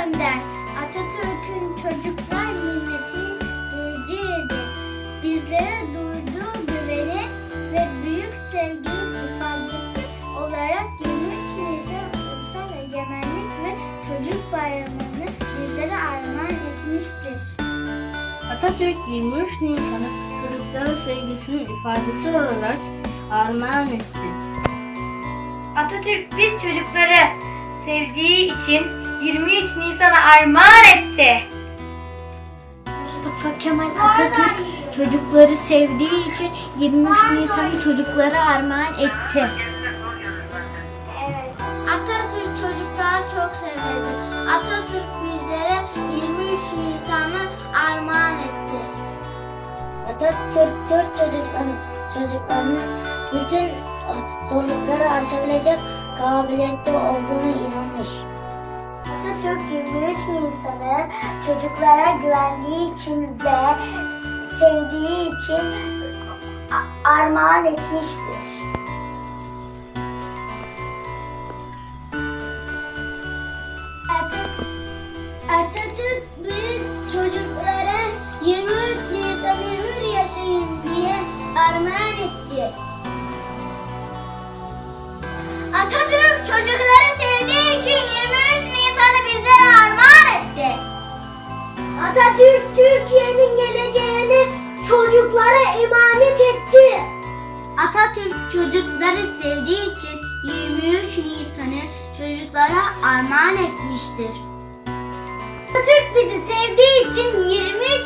der. Atatürk'ün çocuklar milleti geleceğidir. Bizlere duyduğu güveni ve büyük sevginin ifadesi olarak 23 Nisan Ulusal Egemenlik ve Çocuk Bayramı'nı bizlere armağan etmiştir. Atatürk 23 Nisan'ı çocukların sevgisinin ifadesi olarak armağan etti. Atatürk biz çocukları sevdiği için 23 Nisan'a armağan etti. Mustafa Kemal Atatürk çocukları sevdiği için 23 Nisan'ı çocuklara armağan etti. Atatürk çocukları çok severdi. Atatürk bizlere 23 Nisan'ı armağan etti. Atatürk Türk çocukların, çocuklarının bütün zorlukları aşabilecek kabiliyette olduğuna inanmış. Atatürk 23 Nisan'ı çocuklara güvendiği için ve sevdiği için armağan etmiştir. Atatürk biz çocuklara 23 Nisan'ı hür yaşayın diye armağan etti. Atatürk çocukları Atatürk Türkiye'nin geleceğini çocuklara emanet etti. Atatürk çocukları sevdiği için 23 Nisan'ı çocuklara armağan etmiştir. Atatürk bizi sevdiği için 23 Nisan'ı armağan